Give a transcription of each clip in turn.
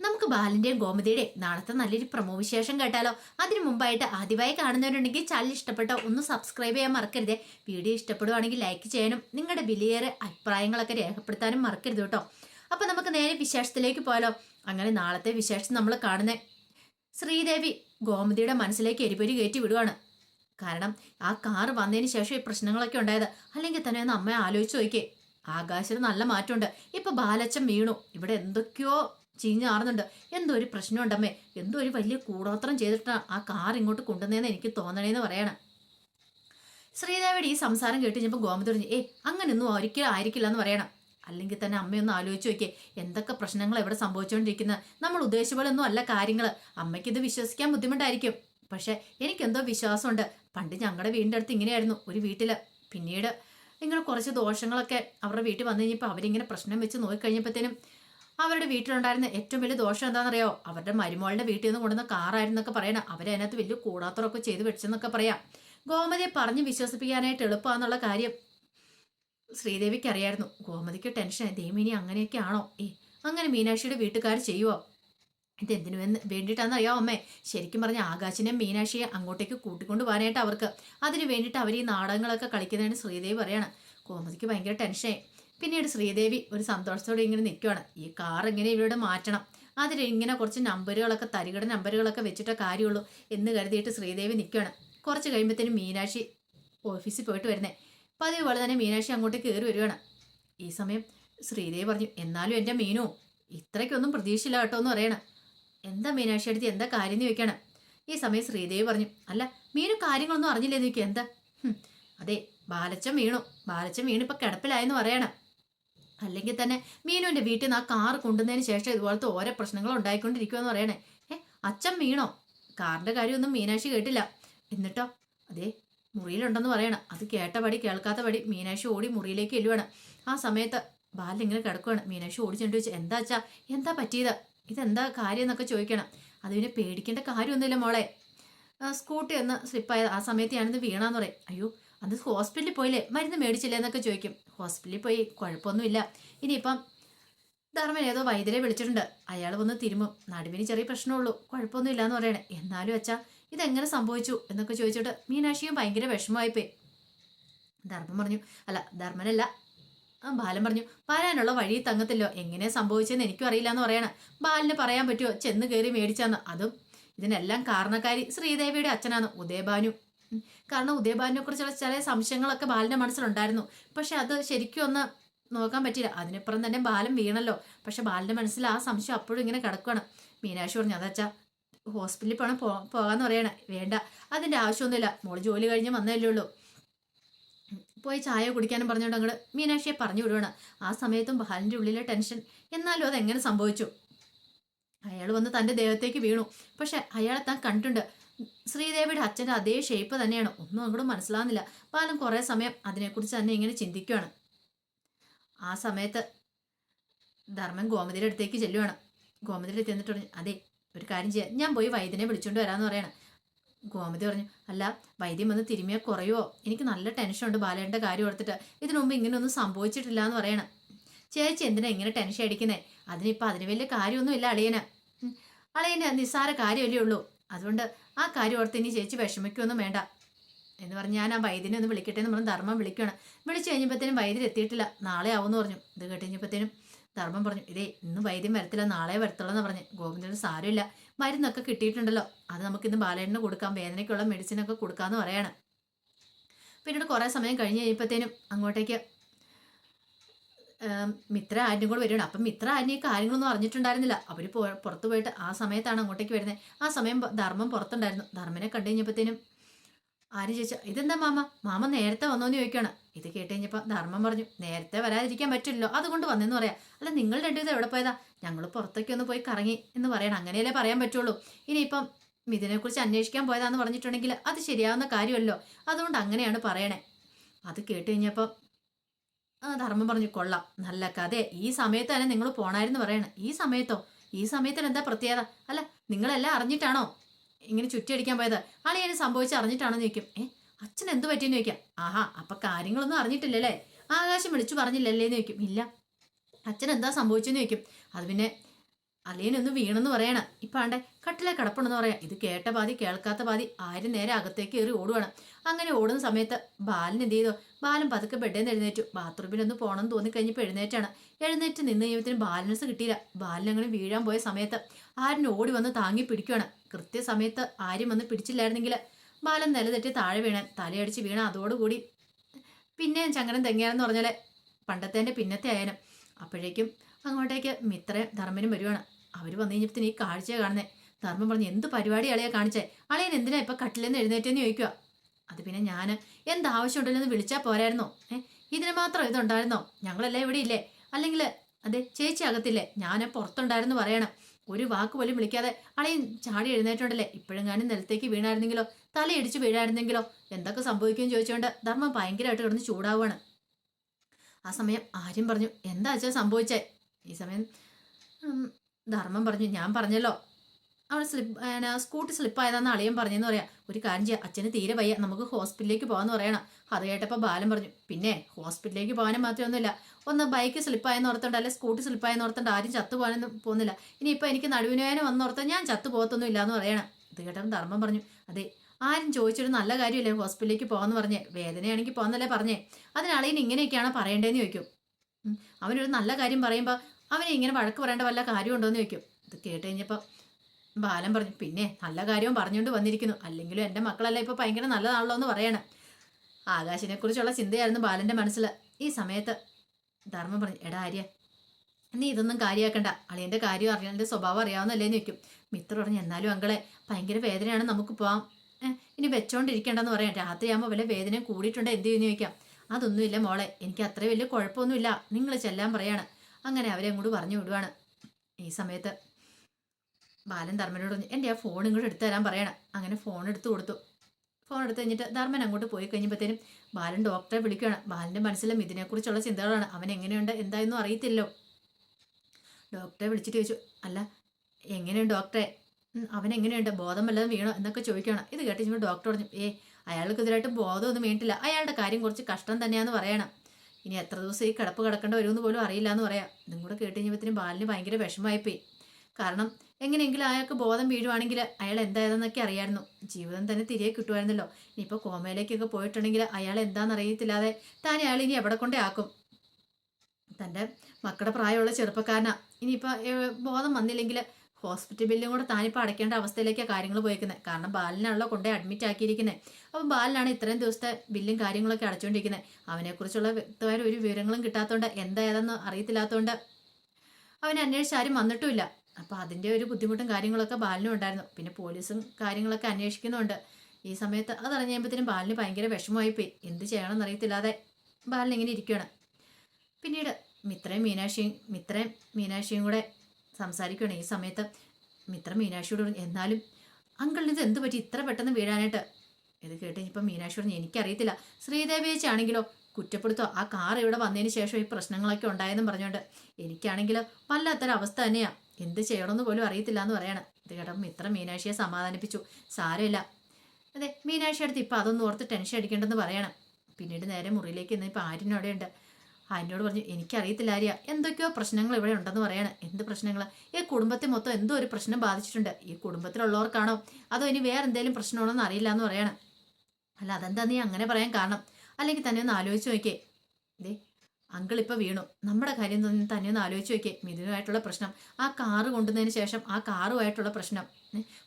നമുക്ക് ബാലിന്റെയും ഗോമതിയുടെയും നാളത്തെ നല്ലൊരു പ്രമോ വിശേഷം കേട്ടാലോ? അതിനു മുമ്പായിട്ട് ആദ്യമായി കാണുന്നവരുണ്ടെങ്കിൽ ചാനൽ ഇഷ്ടപ്പെട്ട ഒന്ന് സബ്സ്ക്രൈബ് ചെയ്യാൻ മറക്കരുത്. വീഡിയോ ഇഷ്ടപ്പെടുവാണെങ്കിൽ ലൈക്ക് ചെയ്യാനും നിങ്ങളുടെ വിലയേറെ അഭിപ്രായങ്ങളൊക്കെ രേഖപ്പെടുത്താനും മറക്കരുത് കേട്ടോ. അപ്പൊ നമുക്ക് നേരെ വിശേഷത്തിലേക്ക് പോയാലോ? അങ്ങനെ നാളത്തെ വിശേഷം നമ്മൾ കാണുന്നത് ശ്രീദേവി ഗോമതിയുടെ മനസ്സിലേക്ക് എരിപൊരി കയറ്റി വിടുവാണ്. കാരണം ആ കാർ വന്നതിന് ശേഷം ഈ പ്രശ്നങ്ങളൊക്കെ ഉണ്ടായത്. അല്ലെങ്കിൽ തന്നെ ഒന്ന് അമ്മയെ ആലോചിച്ച് നോക്കിയേ. ആകാശത്തിന് നല്ല മാറ്റമുണ്ട്. ഇപ്പൊ ബാലച്ചൻ വീണു. ഇവിടെ എന്തൊക്കെയോ ചീഞ്ഞാറുന്നുണ്ട് എന്തോ ഒരു പ്രശ്നമുണ്ടമ്മേ. എന്തോ ഒരു വലിയ കൂടോത്രം ചെയ്തിട്ടാണ് ആ കാർ ഇങ്ങോട്ട് കൊണ്ടുവന്നതെന്ന് എനിക്ക് തോന്നണേന്ന് പറയണം. ശ്രീദേവിയുടെ ഈ സംസാരം കേട്ട് കഴിഞ്ഞപ്പോൾ ഗോമതി പറഞ്ഞു ഏ അങ്ങനെയൊന്നും ഒരിക്കലും ആയിരിക്കില്ല എന്ന് പറയണം. അല്ലെങ്കിൽ തന്നെ അമ്മയൊന്ന് ആലോചിച്ച് നോക്കിയേ എന്തൊക്കെ പ്രശ്നങ്ങൾ എവിടെ സംഭവിച്ചുകൊണ്ടിരിക്കുന്നത് നമ്മൾ ഉദ്ദേശിച്ച പോലെ ഒന്നും അല്ല കാര്യങ്ങൾ അമ്മയ്ക്ക് ഇത് വിശ്വസിക്കാൻ ബുദ്ധിമുട്ടായിരിക്കും. പക്ഷെ എനിക്കെന്തോ വിശ്വാസമുണ്ട്. പണ്ട് ഞങ്ങളുടെ വീടിന്റെ അടുത്ത് ഇങ്ങനെയായിരുന്നു ഒരു വീട്ടിൽ പിന്നീട് ഇങ്ങനെ കുറച്ച് ദോഷങ്ങളൊക്കെ അവരുടെ വീട്ടിൽ വന്നു കഴിഞ്ഞപ്പോൾ അവരിങ്ങനെ പ്രശ്നം വെച്ച് നോക്കിക്കഴിഞ്ഞപ്പോഴത്തേനും അവരുടെ വീട്ടിലുണ്ടായിരുന്ന ഏറ്റവും വലിയ ദോഷം എന്താണെന്നറിയോ? അവരുടെ മരുമോളുടെ വീട്ടിൽ നിന്ന് കൊണ്ടുവന്ന കാറായിരുന്നൊക്കെ പറയണം. അവരതിനകത്ത് വലിയ കൂടാത്തറൊക്കെ ചെയ്ത് വെച്ചെന്നൊക്കെ പറയാം. ഗോമതിയെ പറഞ്ഞ് വിശ്വസിപ്പിക്കാനായിട്ട് എളുപ്പമാണെന്നുള്ള കാര്യം ശ്രീദേവിക്ക് അറിയായിരുന്നു ഗോമതിക്ക് ടെൻഷൻ ദേമിനി അങ്ങനെയൊക്കെ ആണോ? ഏ അങ്ങനെ മീനാക്ഷിയുടെ വീട്ടുകാർ ചെയ്യുവോ? ഇതെന്തിനു വേണ്ടിയിട്ടാണെന്ന് അറിയാം അമ്മേ? ശരിക്കും പറഞ്ഞ ആകാശിനെ മീനാക്ഷിയെ അങ്ങോട്ടേക്ക് കൂട്ടിക്കൊണ്ട് പോകാനായിട്ട് അവർക്ക്. അതിന് വേണ്ടിയിട്ട് അവർ ഈ നാടകങ്ങളൊക്കെ കളിക്കുന്നതിന് ശ്രീദേവി പറയാണ്. ഗോമതിക്ക് ഭയങ്കര ടെൻഷനായി പിന്നീട് ശ്രീദേവി ഒരു സന്തോഷത്തോടെ ഇങ്ങനെ നിൽക്കുവാണ്. ഈ കാർ ഇങ്ങനെ ഇവരുടെ മാറ്റണം? അതിൽ ഇങ്ങനെ കുറച്ച് നമ്പറുകളൊക്കെ തരികട നമ്പറുകളൊക്കെ വെച്ചിട്ടേ കാര്യമുള്ളൂ എന്ന് കരുതിയിട്ട് ശ്രീദേവി നിൽക്കുകയാണ് കുറച്ച് കഴിയുമ്പോഴത്തേനും മീനാക്ഷി ഓഫീസിൽ പോയിട്ട് വരുന്നേ. പതിവ് പോലെ തന്നെ മീനാക്ഷി അങ്ങോട്ട് കയറി വരുവാണ് ഈ സമയം ശ്രീദേവി പറഞ്ഞു എന്നാലും എന്റെ മീനു ഇത്രയ്ക്കൊന്നും പ്രതീക്ഷയില്ല കേട്ടോ എന്ന് പറയണം. എന്താ മീനാക്ഷി അടുത്ത് എന്താ കാര്യം എന്ന് ചോദിക്കണം ഈ സമയം ശ്രീദേവി പറഞ്ഞു അല്ല മീനു കാര്യങ്ങളൊന്നും അറിഞ്ഞില്ലേ? എന്ന് ചോദിക്കുക എന്താ? അതെ ബാലച്ചൻ വീണു. ബാലച്ചൻ വീണിപ്പോൾ കിടപ്പിലായെന്ന് പറയണം. അല്ലെങ്കിൽ തന്നെ മീനുവിന്റെ വീട്ടിൽ നിന്ന് ആ കാർ കൊണ്ടുവന്നതിന് ശേഷം ഇതുപോലത്തെ ഓരോ പ്രശ്നങ്ങൾ ഉണ്ടായിക്കൊണ്ടിരിക്കുമെന്ന് പറയണേ. ഏ അച്ഛൻ വീണോ? കാറിന്റെ കാര്യമൊന്നും മീനാക്ഷി കേട്ടില്ല. എന്നിട്ടോ അതേ മുറിയിലുണ്ടെന്ന് പറയണം. അത് കേട്ട പടി കേൾക്കാത്ത പടി മീനാക്ഷി ഓടി മുറിയിലേക്ക് എല്ലുവാണ് ആ സമയത്ത് ബാലൻ ഇങ്ങനെ കിടക്കുവാണ്. മീനാക്ഷി ഓടി ചെണ്ടു വെച്ച് എന്താ അച്ഛാ? എന്താ പറ്റിയത്? ഇതെന്താ കാര്യം എന്നൊക്കെ ചോദിക്കണം. അത് പിന്നെ പേടിക്കേണ്ട കാര്യമൊന്നുമില്ല മോളെ. സ്കൂട്ടി ഒന്ന് സ്ലിപ്പായത് ആ സമയത്ത് ഞാനിത് വീണാന്ന് പറയും. അയ്യോ അന്ന് ഹോസ്പിറ്റലിൽ പോയില്ലേ? മരുന്ന് മേടിച്ചില്ലേ എന്നൊക്കെ ചോദിക്കും. ഹോസ്പിറ്റലിൽ പോയി. കുഴപ്പമൊന്നുമില്ല. ഇനിയിപ്പം ധർമ്മൻ ഏതോ വൈദ്യരെ വിളിച്ചിട്ടുണ്ട്. അയാൾ വന്ന് തിരുമും. നടുവിന് ചെറിയ പ്രശ്നമുള്ളൂ. കുഴപ്പമൊന്നുമില്ല എന്ന് പറയണേ. എന്നാലും അച്ഛാ ഇതെങ്ങനെ സംഭവിച്ചു എന്നൊക്കെ ചോദിച്ചിട്ട് മീനാക്ഷിയും ഭയങ്കര വിഷമമായിപ്പോയി. ധർമ്മൻ പറഞ്ഞു അല്ല ധർമ്മനല്ല. ബാലൻ പറഞ്ഞു പറയാനുള്ള വഴി തങ്ങത്തില്ലോ. എങ്ങനെ സംഭവിച്ചെന്ന് എനിക്കും അറിയില്ല എന്ന് പറയണം. ബാലിന് പറയാൻ പറ്റുമോ ചെന്ന് കയറി മേടിച്ചാന്ന്. അതും ഇതിനെല്ലാം കാരണക്കാരി ശ്രീദേവിയുടെ അച്ഛനാണ്. ഉദയഭാനു. കാരണം ഉദയബാലിനെ കുറിച്ചുള്ള ചില സംശയങ്ങളൊക്കെ ബാലിന്റെ മനസ്സിലുണ്ടായിരുന്നു. പക്ഷെ അത് ശരിക്കും ഒന്ന് നോക്കാൻ പറ്റില്ല അതിനപ്പുറം തന്നെ ബാലൻ വീണല്ലോ. പക്ഷെ ബാലിന്റെ മനസ്സിൽ ആ സംശയം അപ്പോഴും ഇങ്ങനെ കിടക്കുകയാണ് മീനാക്ഷി പറഞ്ഞു അതച്ചാ ഹോസ്പിറ്റലിൽ പോകണം പോകാന്ന് പറയണേ. വേണ്ട. അതിന്റെ ആവശ്യമൊന്നുമില്ല. മോൾ ജോലി കഴിഞ്ഞ് വന്നല്ലേ ഉള്ളൂ. പോയി ചായ കുടിക്കാനും പറഞ്ഞുകൊണ്ട് അങ്ങോട്ട് മീനാക്ഷിയെ പറഞ്ഞു വിടുവാണ്. ആ സമയത്തും ബാലിന്റെ ഉള്ളിലെ ടെൻഷൻ. എന്നാലും അതെങ്ങനെ സംഭവിച്ചു? അയാൾ വന്ന് തന്റെ ദേഹത്തേക്ക് വീണു. പക്ഷെ അയാളെ താൻ കണ്ടിട്ടുണ്ട്. ശ്രീദേവിയുടെ അച്ഛന്റെ അതേ ഷേപ്പ് തന്നെയാണ്. ഒന്നും അങ്ങോട്ട് മനസ്സിലാവുന്നില്ല. പാലും കുറേ സമയം അതിനെക്കുറിച്ച് തന്നെ ഇങ്ങനെ ചിന്തിക്കുകയാണ് ആ സമയത്ത് ധർമ്മൻ ഗോമതിയുടെ അടുത്തേക്ക് ചെല്ലുവാണ്. ഗോമതിയുടെ അടുത്ത് എന്നിട്ട് പറഞ്ഞു അതെ ഒരു കാര്യം ചെയ്യാം. ഞാൻ പോയി വൈദ്യനെ വിളിച്ചോണ്ട് വരാമെന്ന് പറയണം. ഗോമതി പറഞ്ഞു അല്ല വൈദ്യം വന്ന് തിരുമിയാൽ കുറയുമോ എനിക്ക് നല്ല ടെൻഷനുണ്ട് ബാലേന്റെ കാര്യം ഓർത്തിട്ട്. ഇതിനു മുമ്പ് ഇങ്ങനെയൊന്നും സംഭവിച്ചിട്ടില്ല എന്ന് പറയണം. ചേച്ചി എന്തിനാ ഇങ്ങനെ ടെൻഷൻ അടിക്കുന്നേ? അതിനിപ്പോൾ അതിന് വലിയ കാര്യമൊന്നുമില്ല അളിയന്. അളിയന് നിസ്സാര കാര്യമല്ലേ ഉള്ളൂ. അതുകൊണ്ട് ആ കാര്യം ഓർത്ത് ഇനി ചേച്ചി വിഷമിക്കൊന്നും വേണ്ട. എന്ന് പറഞ്ഞ് ഞാൻ ആ വൈദ്യനെ ഒന്ന് വിളിക്കട്ടെ എന്ന് പറഞ്ഞ് ധർമ്മം വിളിക്കണം വിളിച്ചു കഴിഞ്ഞപ്പോഴത്തേനും വൈദ്യൻ എത്തിയിട്ടില്ല. നാളെ ആവുമെന്ന് പറഞ്ഞു. ഇത് കഴിഞ്ഞപ്പോഴത്തേനും ധർമ്മം പറഞ്ഞു ഇതേ ഇന്ന് വൈദ്യം വരത്തില്ല. നാളെ വരത്തുള്ളൂ എന്ന് പറഞ്ഞ്. ഗോവിന്ദന് സാരമില്ല. മരുന്നൊക്കെ കിട്ടിയിട്ടുണ്ടല്ലോ. അത് നമുക്ക് ഇന്ന് ബാലേട്ടന് കൊടുക്കാം. വേദനയ്ക്കുള്ള മെഡിസിനൊക്കെ കൊടുക്കാമെന്ന് പറയാണ്. പിന്നീട് കുറേ സമയം കഴിഞ്ഞ് കഴിയുമ്പോഴത്തേനും അങ്ങോട്ടേക്ക് മിത്ര ആന്റിയും കൂടെ വരികയാണ്. അപ്പം മിത്ര ആന്റി ഈ കാര്യങ്ങളൊന്നും അറിഞ്ഞിട്ടുണ്ടായിരുന്നില്ല. അവർ പുറത്തു പോയിട്ട് ആ സമയത്താണ് അങ്ങോട്ടേക്ക് വരുന്നത്. ആ സമയം ധർമ്മം പുറത്തുണ്ടായിരുന്നു. ധർമ്മനെ കണ്ടു കഴിഞ്ഞപ്പോഴത്തേനും ആരും ചോദിച്ചു ഇതെന്താ മാമ? മാമ നേരത്തെ വന്നോന്ന് ചോദിക്കുകയാണ്. ഇത് കേട്ട് കഴിഞ്ഞപ്പോൾ ധർമ്മം പറഞ്ഞു നേരത്തെ വരാതിരിക്കാൻ പറ്റില്ലല്ലോ. അതുകൊണ്ട് വന്നെന്ന് പറയാം. അല്ല നിങ്ങൾ രണ്ടുപേരും എവിടെ പോയതാ? ഞങ്ങൾ പുറത്തേക്ക് ഒന്ന് പോയി കറങ്ങി എന്ന് പറയണം. അങ്ങനെയല്ലേ പറയാൻ പറ്റുള്ളൂ. ഇനിയിപ്പം മിഥുനെക്കുറിച്ച് അന്വേഷിക്കാൻ പോയതാന്ന് പറഞ്ഞിട്ടുണ്ടെങ്കിൽ അത് ശരിയാവുന്ന കാര്യമല്ലോ. അതുകൊണ്ട് അങ്ങനെയാണ് പറയണേ. അത് കേട്ട് കഴിഞ്ഞപ്പം ആ ധർമ്മം പറഞ്ഞു കൊള്ളാം. നല്ല കഥ ഈ സമയത്ത് തന്നെ നിങ്ങൾ പോണായിരുന്നു പറയണം. ഈ സമയത്തോ? ഈ സമയത്തിന് എന്താ പ്രത്യേകത? അല്ല നിങ്ങളെല്ലാം അറിഞ്ഞിട്ടാണോ ഇങ്ങനെ ചുറ്റിയടിക്കാൻ പോയത്? അളിയന് സംഭവിച്ച് അറിഞ്ഞിട്ടാണോ ചോദിക്കും. ഏ അച്ഛൻ എന്ത് പറ്റിയെന്ന് ചോദിക്കാം. ആഹാ അപ്പൊ കാര്യങ്ങളൊന്നും അറിഞ്ഞിട്ടില്ലല്ലേ? ആകാശം വിളിച്ചു പറഞ്ഞില്ലല്ലേ? എന്ന് ചോദിക്കും. ഇല്ല. അച്ഛൻ എന്താ സംഭവിച്ചെന്ന് ചോദിക്കും. അത് പിന്നെ അളിയനൊന്ന് വീണെന്ന് പറയണ. ഇപ്പൊ ആണ്ടെ കട്ടിലെ കിടപ്പുണ്ടെന്ന് പറയാം. ഇത് കേട്ട പാതി കേൾക്കാത്ത പാതി ആരും നേരെ അകത്തേക്ക് കയറി ഓടുവാണ്. അങ്ങനെ ഓടുന്ന സമയത്ത് ബാലൻ എന്ത് ചെയ്തു? ബാലൻ പതുക്കെ ബെഡിൽ നിന്ന് എഴുന്നേറ്റു. ബാത്റൂമിലൊന്ന് പോകണം തോന്നി കഴിഞ്ഞപ്പോൾ എഴുന്നേറ്റാണ്. എഴുന്നേറ്റ് നിന്ന് കഴിയുമ്പത്തിന് ബാലൻസ് കിട്ടിയില്ല. ബാലൻ വീഴാൻ പോയ സമയത്ത് ആര്യൻ ഓടി വന്ന് താങ്ങി പിടിക്കുകയാണ് കൃത്യസമയത്ത് ആര്യം വന്ന് പിടിച്ചില്ലായിരുന്നെങ്കിൽ ബാലൻ നിലതെറ്റി താഴെ വീണാൻ തലയടിച്ച് വീണ. അതോടുകൂടി പിന്നെ ചങ്ങനം തെങ്ങിയാണെന്ന് പറഞ്ഞാൽ പണ്ടത്തെ എന്റെ പിന്നത്തെ ആയാലും അപ്പോഴേക്കും അങ്ങോട്ടേക്ക് മിത്രയും ധർമ്മനും വരുവാണ്. അവർ വന്നു കഴിഞ്ഞപ്പത്തിന് ഈ കാഴ്ച കാണുന്നേ. ധർമ്മം പറഞ്ഞു എന്ത് പരിപാടി അളിയാ കാണിച്ചേ? അളിയൻ എന്തിനാ ഇപ്പം കട്ടിലെന്ന് എഴുന്നേറ്റെന്ന് ചോദിക്കുക അത് പിന്നെ ഞാൻ എന്താവശ്യമുണ്ടല്ലോ വിളിച്ചാൽ പോരായിരുന്നോ? ഏ ഇതിന് മാത്രം ഇതുണ്ടായിരുന്നോ? ഞങ്ങളെല്ലാം ഇവിടെ ഇല്ലേ? അല്ലെങ്കിൽ അതെ ചേച്ചി അകത്തില്ലേ? ഞാൻ പുറത്തുണ്ടായിരുന്നു പറയണം. ഒരു വാക്ക് പോലും വിളിക്കാതെ അളിയൻ ചാടി എഴുന്നേറ്റുണ്ടല്ലേ? ഇപ്പോഴും ഞാനും നിലത്തേക്ക് വീണായിരുന്നെങ്കിലോ? തലയിടിച്ച് വീഴായിരുന്നെങ്കിലോ? എന്തൊക്കെ സംഭവിക്കുമെന്ന് ചോദിച്ചുകൊണ്ട് ധർമ്മം ഭയങ്കരമായിട്ട് കിടന്ന് ചൂടാവുകയാണ് ആ സമയം ആര്യം പറഞ്ഞു എന്താ വെച്ചാൽ സംഭവിച്ചേ? ഈ സമയം ധർമ്മം പറഞ്ഞു ഞാൻ പറഞ്ഞല്ലോ അവൾ സ്ലിപ്പ് സ്കൂട്ടി സ്ലിപ്പായതാന്ന് അളിയൻ പറഞ്ഞെന്ന് പറയാം. ഒരു കാര്യം ചെയ്യാം അച്ഛന് തീരെ വയ്യ നമുക്ക് ഹോസ്പിറ്റലിലേക്ക് പോകാന്ന് പറയണം. അത് കേട്ടപ്പോൾ ബാലൻ പറഞ്ഞു പിന്നെ ഹോസ്പിറ്റലിലേക്ക് പോകാനും മാത്രമൊന്നുമില്ല. ഒന്ന് ബൈക്ക് സ്ലിപ്പായെന്ന് ഓർത്തുണ്ട് അല്ലെ സ്കൂട്ടി സ്ലിപ്പായെന്ന് ഓർത്തുണ്ട് ആരും ചത്തു പോകാനൊന്നും പോകുന്നില്ല. ഇനിയിപ്പോൾ എനിക്ക് നടുവിനുവേന വന്നോർത്ത് ഞാൻ ചത്തു പോകത്തൊന്നും ഇല്ല എന്ന് പറയണം. ഇത് കേട്ടപ്പോൾ ധർമ്മം പറഞ്ഞു അതെ ആരും ചോദിച്ചൊരു നല്ല കാര്യമല്ലേ ഹോസ്പിറ്റലിലേക്ക് പോകാന്ന് പറഞ്ഞേ? വേദനയാണെങ്കിൽ പോകാന്നല്ലേ പറഞ്ഞേ. അതിനാളെയും ഇങ്ങനെയൊക്കെയാണ് പറയേണ്ടതെന്ന് ചോദിക്കും. അവനൊരു നല്ല കാര്യം പറയുമ്പോൾ അവനെ ഇങ്ങനെ വഴക്ക് പറയേണ്ട വല്ല കാര്യമുണ്ടോ എന്ന് ചോദിക്കും. ഇത് കേട്ട് കഴിഞ്ഞപ്പോൾ ബാലൻ പറഞ്ഞു പിന്നെ നല്ല കാര്യവും പറഞ്ഞുകൊണ്ട് വന്നിരിക്കുന്നു. അല്ലെങ്കിലും എന്റെ മക്കളെല്ലാം ഇപ്പോൾ ഭയങ്കര നല്ലതാണല്ലോ എന്ന് പറയണം. ആകാശിനെ കുറിച്ചുള്ള ചിന്തയായിരുന്നു ബാലന്റെ മനസ്സിൽ ഈ സമയത്ത് ധർമ്മം പറഞ്ഞു എടാ ആര്യ നീ ഇതൊന്നും കാര്യമാക്കണ്ട അളിയന്റെ കാര്യം അറിയാന്റെ സ്വഭാവം അറിയാവുന്നല്ലേന്ന് വെക്കും മിത്ര പറഞ്ഞു എന്നാലും അങ്കളെ ഭയങ്കര വേദനയാണ് നമുക്ക് പോവാം. ഇനി വെച്ചോണ്ടിരിക്കേണ്ടെന്ന് പറയാം. രാത്രിയാകുമ്പോൾ വല്ല വേദനയും കൂടിയിട്ടുണ്ടോ എന്ത് ചെയ്യുന്നു ചോദിക്കാം. അതൊന്നുമില്ല മോളെ എനിക്ക് അത്ര വലിയ കുഴപ്പമൊന്നുമില്ല. നിങ്ങൾ ചെല്ലാൻ പറയാണ്. അങ്ങനെ അവരെ അങ്ങോട്ട് പറഞ്ഞു വിടുവാണ്. ഈ സമയത്ത് ബാലൻ ധർമ്മനോട് പറഞ്ഞു എന്റെ ആ ഫോൺ ഇങ്ങോട്ട് എടുത്തു തരാൻ പറയണം. അങ്ങനെ ഫോൺ എടുത്തു കൊടുത്തു. ഫോൺ എടുത്ത് കഴിഞ്ഞിട്ട് ധർമ്മൻ അങ്ങോട്ട് പോയി കഴിഞ്ഞപ്പോഴത്തേനും ബാലൻ ഡോക്ടറെ വിളിക്കുകയാണ്. ബാലന്റെ മനസ്സിലും ഇതിനെക്കുറിച്ചുള്ള ചിന്തകളാണ്. അവൻ എങ്ങനെയുണ്ട് എന്തായെന്നും അറിയത്തില്ലോ ഡോക്ടറെ വിളിച്ചിട്ട് ചോദിച്ചു അല്ല എങ്ങനെയുണ്ട് ഡോക്ടറെ അവൻ എങ്ങനെയുണ്ട്? ബോധം വല്ലതും വീണോ? എന്നൊക്കെ ചോദിക്കണം ഇത് കേട്ട് കഴിഞ്ഞപ്പോൾ ഡോക്ടർ പറഞ്ഞു ഏ അയാൾക്ക് ഇതിലായിട്ട് ബോധമൊന്നും വീണിട്ടില്ല. അയാളുടെ കാര്യം കുറച്ച് കഷ്ടം തന്നെയാന്ന് പറയണം. ഇനി എത്ര ദിവസം ഈ കിടപ്പ് കിടക്കേണ്ട വരുമെന്ന് പോലും അറിയില്ല എന്ന് പറയാം. ഇതും കൂടെ കേട്ട് കഴിഞ്ഞപ്പോഴത്തേനും ബാലിന് ഭയങ്കര വിഷമമായിപ്പോയി. കാരണം എങ്ങനെയെങ്കിലും അയാൾക്ക് ബോധം വീഴുവാണെങ്കിൽ അയാൾ എന്തായതെന്നൊക്കെ അറിയായിരുന്നു. ജീവിതം തന്നെ തിരികെ കിട്ടുമായിരുന്നല്ലോ. ഇനിയിപ്പോൾ കോമയിലേക്കൊക്കെ പോയിട്ടുണ്ടെങ്കിൽ അയാൾ എന്താണെന്ന് അറിയത്തില്ലാതെ താൻ അയാൾ ഇനി എവിടെ കൊണ്ടേ ആക്കും. തന്റെ മക്കളുടെ പ്രായമുള്ള ചെറുപ്പക്കാരനാ. ഇനിയിപ്പോൾ ബോധം വന്നില്ലെങ്കിൽ ഹോസ്പിറ്റൽ ബില്ലും കൂടെ താനിപ്പോൾ അടയ്ക്കേണ്ട അവസ്ഥയിലേക്കാണ് കാര്യങ്ങൾ പോയിരിക്കുന്നത് കാരണം ബാലിനാണല്ലോ കൊണ്ടേ അഡ്മിറ്റ് ആക്കിയിരിക്കുന്നത് അപ്പം ബാലിനാണ് ഇത്രയും ദിവസത്തെ ബില്ലും കാര്യങ്ങളൊക്കെ അടച്ചുകൊണ്ടിരിക്കുന്നത് അവനെക്കുറിച്ചുള്ള വ്യക്തമായ ഒരു വിവരങ്ങളും കിട്ടാത്തതുകൊണ്ട് എന്താ ഏതെന്ന് അറിയത്തില്ലാത്തതുകൊണ്ട് അവനെ അന്വേഷിച്ച് ആരും വന്നിട്ടുമില്ല. അപ്പോൾ അതിന്റെ ഒരു ബുദ്ധിമുട്ടും കാര്യങ്ങളൊക്കെ ബാലിനും ഉണ്ടായിരുന്നു. പിന്നെ പോലീസും കാര്യങ്ങളൊക്കെ അന്വേഷിക്കുന്നുണ്ട്. ഈ സമയത്ത് അത് അറിഞ്ഞപ്പോഴത്തേനും ബാലിന് ഭയങ്കര വിഷമമായിപ്പോയി എന്ത് ചെയ്യണമെന്ന് അറിയത്തില്ലാതെ ബാലിൻ ഇങ്ങനെ ഇരിക്കുകയാണ് പിന്നീട് മിത്രയും മീനാക്ഷിയും മിത്രയും മീനാക്ഷിയും കൂടെ സംസാരിക്കുകയാണ് ഈ സമയത്ത് മിത്ര മീനാക്ഷിയോട് എന്നാലും അങ്കിളിന് ഇത് എന്ത് പറ്റി? ഇത്ര പെട്ടെന്ന് വീഴാനായിട്ട്. ഇത് കേട്ട് ഇപ്പം മീനാക്ഷി പറഞ്ഞു എനിക്കറിയത്തില്ല. ശ്രീദേവി ചേച്ചിയാണെങ്കിലോ കുറ്റപ്പെടുത്തോ? ആ കാർ ഇവിടെ വന്നതിന് ശേഷം ഈ പ്രശ്നങ്ങളൊക്കെ ഉണ്ടായെന്നും പറഞ്ഞുകൊണ്ട് എനിക്കാണെങ്കിൽ വല്ലാത്തൊരവസ്ഥ തന്നെയാണ് എന്ത് ചെയ്യണമെന്ന് പോലും അറിയത്തില്ല എന്ന് പറയണം. ഇത് കേട്ടപ്പം ഇത്ര മീനാക്ഷിയെ സമാധാനിപ്പിച്ചു. സാരമില്ല. അതെ മീനാക്ഷി അടുത്ത് ഇപ്പം അതൊന്നും ഓർത്ത് ടെൻഷൻ അടിക്കേണ്ടെന്ന് പറയണം. പിന്നീട് നേരെ മുറിയിലേക്ക് ഇന്ന് ഇപ്പം ആര്യനോടെ ഉണ്ട് ആര്യനോട് പറഞ്ഞു എനിക്കറിയത്തില്ല ആര്യ. എന്തൊക്കെയോ പ്രശ്നങ്ങൾ ഇവിടെ ഉണ്ടെന്ന് പറയണം. എന്ത് പ്രശ്നങ്ങൾ? ഈ കുടുംബത്തെ മൊത്തം എന്തോ ഒരു പ്രശ്നം ബാധിച്ചിട്ടുണ്ട്. ഈ കുടുംബത്തിലുള്ളവർക്കാണോ? അതോ ഇനി വേറെ എന്തെങ്കിലും പ്രശ്നമാണോ എന്ന് അറിയില്ല എന്ന് പറയണം. അല്ല അതെന്താ നീ അങ്ങനെ പറയാൻ കാരണം? അല്ലെങ്കിൽ തന്നെ ഒന്ന് ആലോചിച്ച് നോക്കിയേ. ദേ അങ്കിൾ ഇപ്പൊ വീണു. നമ്മുടെ കാര്യം തന്നെ ഒന്ന് ആലോചിച്ച് നോക്കിയേ. മിഥുനുമായിട്ടുള്ള പ്രശ്നം ആ കാറ് കൊണ്ടുവന്നതിന് ശേഷം ആ കാറുമായിട്ടുള്ള പ്രശ്നം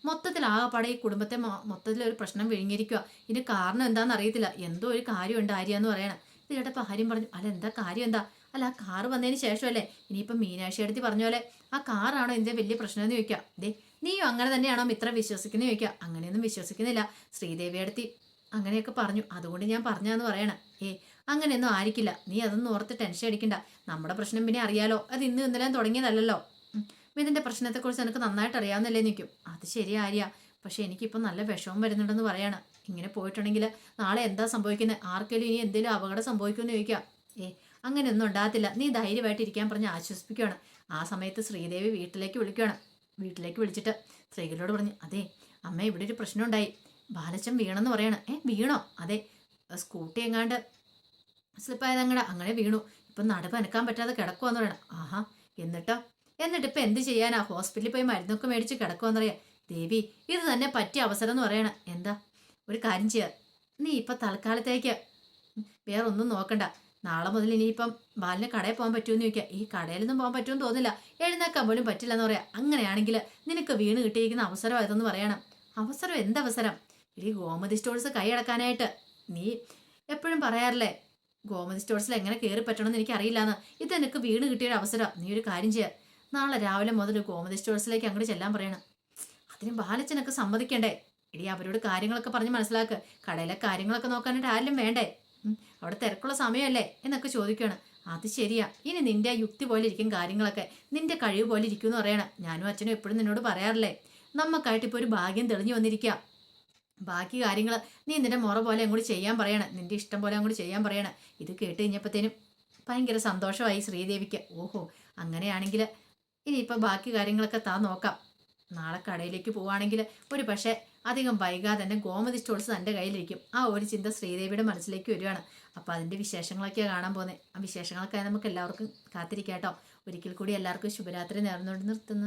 മൊത്തത്തിൽ ആകെപ്പാടെ ഈ കുടുംബത്തെ മൊത്തത്തിൽ ഒരു പ്രശ്നം വിഴുങ്ങിയിരിക്കുക ഇതിന് കാരണം എന്താണെന്ന് അറിയത്തില്ല. എന്തോ ഒരു കാര്യമുണ്ട് ആര്യ എന്ന് പറയണം. ഇത് കേട്ടപ്പോൾ ആര്യം പറഞ്ഞു അല്ല എന്താ കാര്യം എന്താ? അല്ല ആ കാറ് വന്നതിന് ശേഷമല്ലേ? ഇനിയിപ്പം മീനാക്ഷി അടുത്ത് പറഞ്ഞ പോലെ ആ കാറാണോ ഇതിന്റെ വലിയ പ്രശ്നം എന്ന് ചോദിക്കുക ദേ നീയും അങ്ങനെ തന്നെയാണോ ഇത്ര വിശ്വസിക്കുന്നത് ചോദിക്കുക അങ്ങനെയൊന്നും വിശ്വസിക്കുന്നില്ല. ശ്രീദേവി അടുത്ത് അങ്ങനെയൊക്കെ പറഞ്ഞു. അതുകൊണ്ട് ഞാൻ പറഞ്ഞാന്ന് പറയണം. ഏ അങ്ങനെയൊന്നും ആയിരിക്കില്ല. നീ അതൊന്നും ഓർത്ത് ടെൻഷൻ അടിക്കണ്ട. നമ്മുടെ പ്രശ്നം പിന്നെ അറിയാലോ. അത് ഇന്ന് ഇന്നലെ തുടങ്ങിയതല്ലല്ലോ. ഉം. ഇതിന്റെ പ്രശ്നത്തെക്കുറിച്ച് എനിക്ക് നന്നായിട്ട് അറിയാവുന്നല്ലേ നിൽക്കും അത് ശരി ആര്യ. പക്ഷെ എനിക്കിപ്പോൾ നല്ല വിഷമം വരുന്നുണ്ടെന്ന് പറയാണ്. ഇങ്ങനെ പോയിട്ടുണ്ടെങ്കിൽ നാളെ എന്താ സംഭവിക്കുന്നത് ആർക്കെങ്കിലും ഇനി എന്തെങ്കിലും അപകടം സംഭവിക്കുമെന്ന് ചോദിക്കാം. ഏ അങ്ങനെയൊന്നും ഉണ്ടാകത്തില്ല. നീ ധൈര്യമായിട്ട് ഇരിക്കാൻ പറഞ്ഞ് ആശ്വസിപ്പിക്കുകയാണ് ആ സമയത്ത് ശ്രീദേവി വീട്ടിലേക്ക് വിളിക്കുകയാണ് വീട്ടിലേക്ക് വിളിച്ചിട്ട് സ്ത്രീകളോട് പറഞ്ഞു അതെ അമ്മ ഇവിടെ ഒരു പ്രശ്നമുണ്ടായി. ബാലച്ചൻ വീണെന്ന് പറയണം. ഏ വീണോ? അതെ സ്കൂട്ടി എങ്ങാണ്ട് സ്ലിപ്പായത് അങ്ങടെ അങ്ങനെ വീണു. ഇപ്പം അനക്കാൻ പറ്റാതെ കിടക്കുവാന്ന് പറയണം. ആഹാ എന്നിട്ടോ? എന്നിട്ട് ഇപ്പൊ എന്ത് ചെയ്യാനാ? ഹോസ്പിറ്റലിൽ പോയി മരുന്നൊക്കെ മേടിച്ച് കിടക്കുമെന്നറിയാം ദേവി ഇത് തന്നെ പറ്റിയ അവസരം എന്ന് പറയണം. എന്താ? ഒരു കാര്യം ചെയ്യാ. നീ ഇപ്പൊ തൽക്കാലത്തേക്ക് വേറെ ഒന്നും നോക്കണ്ട. നാളെ മുതൽ ഇനിയിപ്പം ബാലിന് കടയിൽ പോകാൻ പറ്റുമെന്ന് ചോദിക്കുക. ഈ കടയിലൊന്നും പോകാൻ പറ്റുമെന്ന് തോന്നില്ല എഴുന്നേക്കാൻ പോലും പറ്റില്ല എന്ന് പറയാം. അങ്ങനെയാണെങ്കിൽ നിനക്ക് വീണ് കിട്ടിയിരിക്കുന്ന അവസരം ഇതെന്ന് പറയണം. അവസരം എന്തവസരം ഈ ഗോമതി സ്റ്റോഴ്സ് കൈയടക്കാനായിട്ട്. നീ എപ്പോഴും പറയാറില്ലേ ഗോമതി സ്റ്റോഴ്സിൽ എങ്ങനെ കയറി പറ്റണമെന്ന് എനിക്കറിയില്ലാന്ന്. ഇത് എനിക്ക് വീണ് കിട്ടിയൊരു അവസരം. നീ ഒരു കാര്യം ചെയ്യുക നാളെ രാവിലെ മുതൽ ഗോമതി സ്റ്റോഴ്സിലേക്ക് അങ്ങോട്ട് ചെല്ലാൻ പറയണം. അതിന് ബാലച്ചനൊക്കെ സമ്മതിക്കണ്ടേ? ഇടി അവരോട് കാര്യങ്ങളൊക്കെ പറഞ്ഞ് മനസ്സിലാക്ക്. കടയിലെ കാര്യങ്ങളൊക്കെ നോക്കാനായിട്ട് ആരും വേണ്ടേ? അവിടെ തിരക്കുള്ള സമയമല്ലേ? എന്നൊക്കെ ചോദിക്കുകയാണ് അത് ശരിയാ. ഇനി നിന്റെ യുക്തി പോലെ ഇരിക്കും കാര്യങ്ങളൊക്കെ. നിന്റെ കഴിവ് പോലെ ഇരിക്കും എന്ന് പറയണം. ഞാനും അച്ഛനും എപ്പോഴും നിന്നോട് പറയാറില്ലേ? നമുക്കായിട്ട് ഇപ്പോൾ ഒരു ഭാഗ്യം തെളിഞ്ഞു വന്നിരിക്കുക ബാക്കി കാര്യങ്ങൾ നീ നിന്റെ മുറ പോലെ അങ്ങോട്ട് ചെയ്യാൻ പറയണം. നിന്റെ ഇഷ്ടം പോലെ അങ്ങോട്ട് ചെയ്യാൻ പറയണം. ഇത് കേട്ട് കഴിഞ്ഞപ്പോഴത്തേനും ഭയങ്കര സന്തോഷമായി ശ്രീദേവിക്ക്. ഓഹോ അങ്ങനെയാണെങ്കിൽ ഇനിയിപ്പോൾ ബാക്കി കാര്യങ്ങളൊക്കെ താ നോക്കാം. നാളെ കടയിലേക്ക് പോവുകയാണെങ്കിൽ ഒരു പക്ഷേ അധികം വൈകാതെ തന്നെ ഗോമതി സ്റ്റോൾസ് തന്റെ കയ്യിലിരിക്കും. ആ ഒരു ചിന്ത ശ്രീദേവിയുടെ മനസ്സിലേക്ക് വരികയാണ് അപ്പോൾ അതിന്റെ വിശേഷങ്ങളൊക്കെ കാണാൻ പോകുന്നത് ആ വിശേഷങ്ങളൊക്കെ നമുക്ക് എല്ലാവർക്കും കാത്തിരിക്കാം കേട്ടോ. ഒരിക്കൽ കൂടി എല്ലാവർക്കും ശുഭരാത്രി നേർന്നുകൊണ്ട് നിർത്തുന്നു.